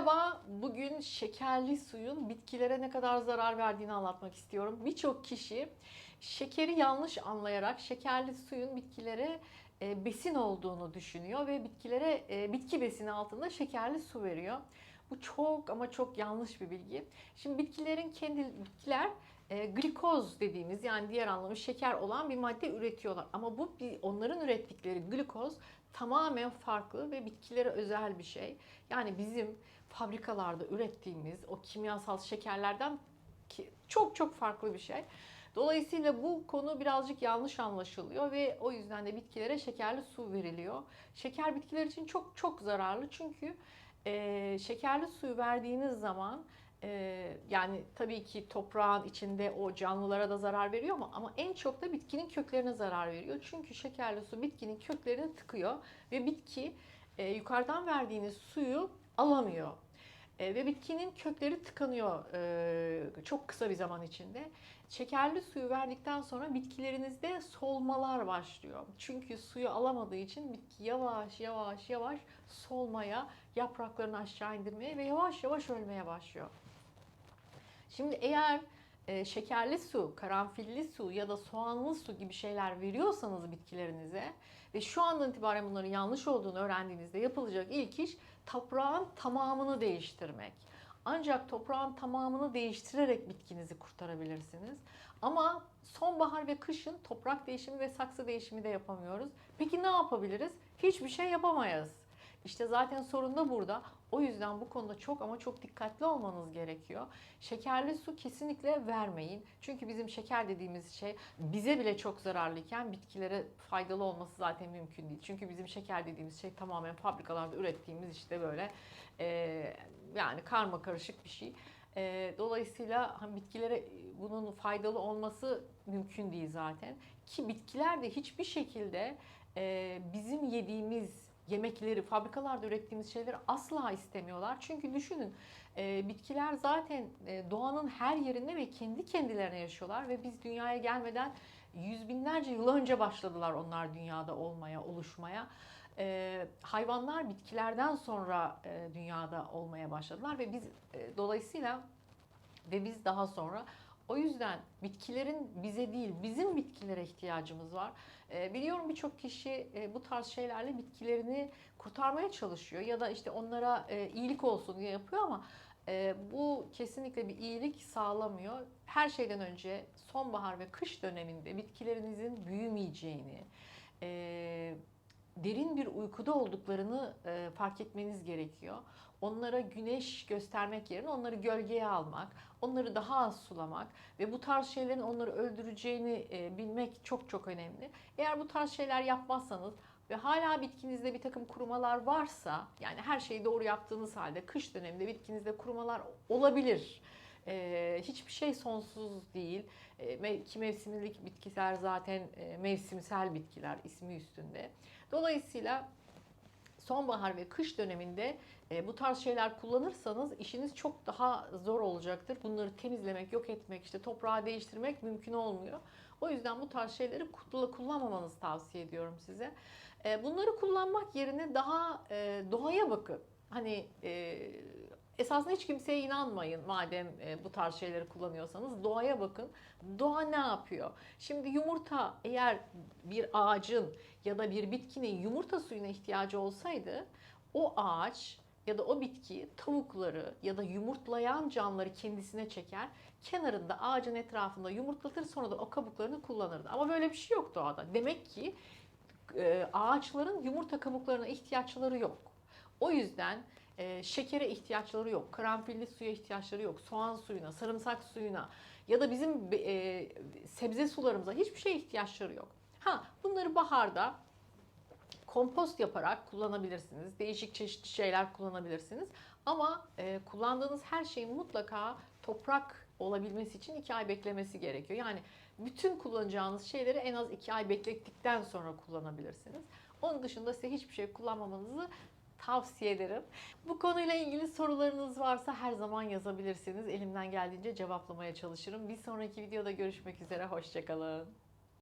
Merhaba, bugün şekerli suyun bitkilere ne kadar zarar verdiğini anlatmak istiyorum. Birçok kişi şekeri yanlış anlayarak şekerli suyun bitkilere e, besin olduğunu düşünüyor ve bitkilere e, bitki besini altında şekerli su veriyor. Bu çok ama çok yanlış bir bilgi. Şimdi bitkilerin kendi bitkiler e, glikoz dediğimiz yani diğer anlamı şeker olan bir madde üretiyorlar. Ama bu onların ürettikleri glikoz tamamen farklı ve bitkilere özel bir şey. Yani bizim fabrikalarda ürettiğimiz o kimyasal şekerlerden ki- çok çok farklı bir şey. Dolayısıyla bu konu birazcık yanlış anlaşılıyor ve o yüzden de bitkilere şekerli su veriliyor. Şeker bitkiler için çok çok zararlı çünkü e, şekerli suyu verdiğiniz zaman e, yani tabii ki toprağın içinde o canlılara da zarar veriyor ama ama en çok da bitkinin köklerine zarar veriyor. Çünkü şekerli su bitkinin köklerini tıkıyor ve bitki e, yukarıdan verdiğiniz suyu alamıyor. E, ve bitkinin kökleri tıkanıyor e, çok kısa bir zaman içinde. Şekerli suyu verdikten sonra bitkilerinizde solmalar başlıyor. Çünkü suyu alamadığı için bitki yavaş yavaş yavaş solmaya, yapraklarını aşağı indirmeye ve yavaş yavaş ölmeye başlıyor. Şimdi eğer e, şekerli su, karanfilli su ya da soğanlı su gibi şeyler veriyorsanız bitkilerinize ve şu andan itibaren bunların yanlış olduğunu öğrendiğinizde yapılacak ilk iş toprağın tamamını değiştirmek. Ancak toprağın tamamını değiştirerek bitkinizi kurtarabilirsiniz. Ama sonbahar ve kışın toprak değişimi ve saksı değişimi de yapamıyoruz. Peki ne yapabiliriz? Hiçbir şey yapamayız. İşte zaten sorun da burada. O yüzden bu konuda çok ama çok dikkatli olmanız gerekiyor. Şekerli su kesinlikle vermeyin. Çünkü bizim şeker dediğimiz şey bize bile çok zararlıyken bitkilere faydalı olması zaten mümkün değil. Çünkü bizim şeker dediğimiz şey tamamen fabrikalarda ürettiğimiz işte böyle e, yani karma karışık bir şey. E, dolayısıyla hani bitkilere bunun faydalı olması mümkün değil zaten. Ki bitkiler de hiçbir şekilde e, bizim yediğimiz yemekleri, fabrikalarda ürettiğimiz şeyleri asla istemiyorlar. Çünkü düşünün e, bitkiler zaten e, doğanın her yerinde ve kendi kendilerine yaşıyorlar ve biz dünyaya gelmeden yüz binlerce yıl önce başladılar onlar dünyada olmaya, oluşmaya. E, hayvanlar bitkilerden sonra e, dünyada olmaya başladılar ve biz e, dolayısıyla ve biz daha sonra o yüzden bitkilerin bize değil, bizim bitkilere ihtiyacımız var. Ee, biliyorum birçok kişi e, bu tarz şeylerle bitkilerini kurtarmaya çalışıyor ya da işte onlara e, iyilik olsun diye yapıyor ama e, bu kesinlikle bir iyilik sağlamıyor. Her şeyden önce sonbahar ve kış döneminde bitkilerinizin büyümeyeceğini, e, derin bir uykuda olduklarını e, fark etmeniz gerekiyor. Onlara güneş göstermek yerine onları gölgeye almak, onları daha az sulamak ve bu tarz şeylerin onları öldüreceğini e, bilmek çok çok önemli. Eğer bu tarz şeyler yapmazsanız ve hala bitkinizde bir takım kurumalar varsa, yani her şeyi doğru yaptığınız halde kış döneminde bitkinizde kurumalar olabilir. Ee, hiçbir şey sonsuz değil. Ee, ki mevsimlik bitkiler zaten e, mevsimsel bitkiler ismi üstünde. Dolayısıyla sonbahar ve kış döneminde e, bu tarz şeyler kullanırsanız işiniz çok daha zor olacaktır. Bunları temizlemek, yok etmek, işte toprağı değiştirmek mümkün olmuyor. O yüzden bu tarz şeyleri kulla- kullanmamanızı tavsiye ediyorum size. E, Bunları kullanmak yerine daha e, doğaya bakın. Hani e, esasında hiç kimseye inanmayın madem e, bu tarz şeyleri kullanıyorsanız doğaya bakın. Doğa ne yapıyor? Şimdi yumurta eğer bir ağacın ya da bir bitkinin yumurta suyuna ihtiyacı olsaydı o ağaç ya da o bitki tavukları ya da yumurtlayan canlıları kendisine çeker. Kenarında ağacın etrafında yumurtlatır sonra da o kabuklarını kullanırdı. Ama böyle bir şey yok doğada. Demek ki e, ağaçların yumurta kabuklarına ihtiyaçları yok. O yüzden e, şekere ihtiyaçları yok, karanfilli suya ihtiyaçları yok, soğan suyuna, sarımsak suyuna ya da bizim e, sebze sularımıza hiçbir şeye ihtiyaçları yok. Ha bunları baharda kompost yaparak kullanabilirsiniz. Değişik çeşitli şeyler kullanabilirsiniz. Ama e, kullandığınız her şeyin mutlaka toprak olabilmesi için iki ay beklemesi gerekiyor. Yani bütün kullanacağınız şeyleri en az iki ay beklettikten sonra kullanabilirsiniz. Onun dışında size hiçbir şey kullanmamanızı tavsiye ederim. Bu konuyla ilgili sorularınız varsa her zaman yazabilirsiniz. Elimden geldiğince cevaplamaya çalışırım. Bir sonraki videoda görüşmek üzere. Hoşçakalın.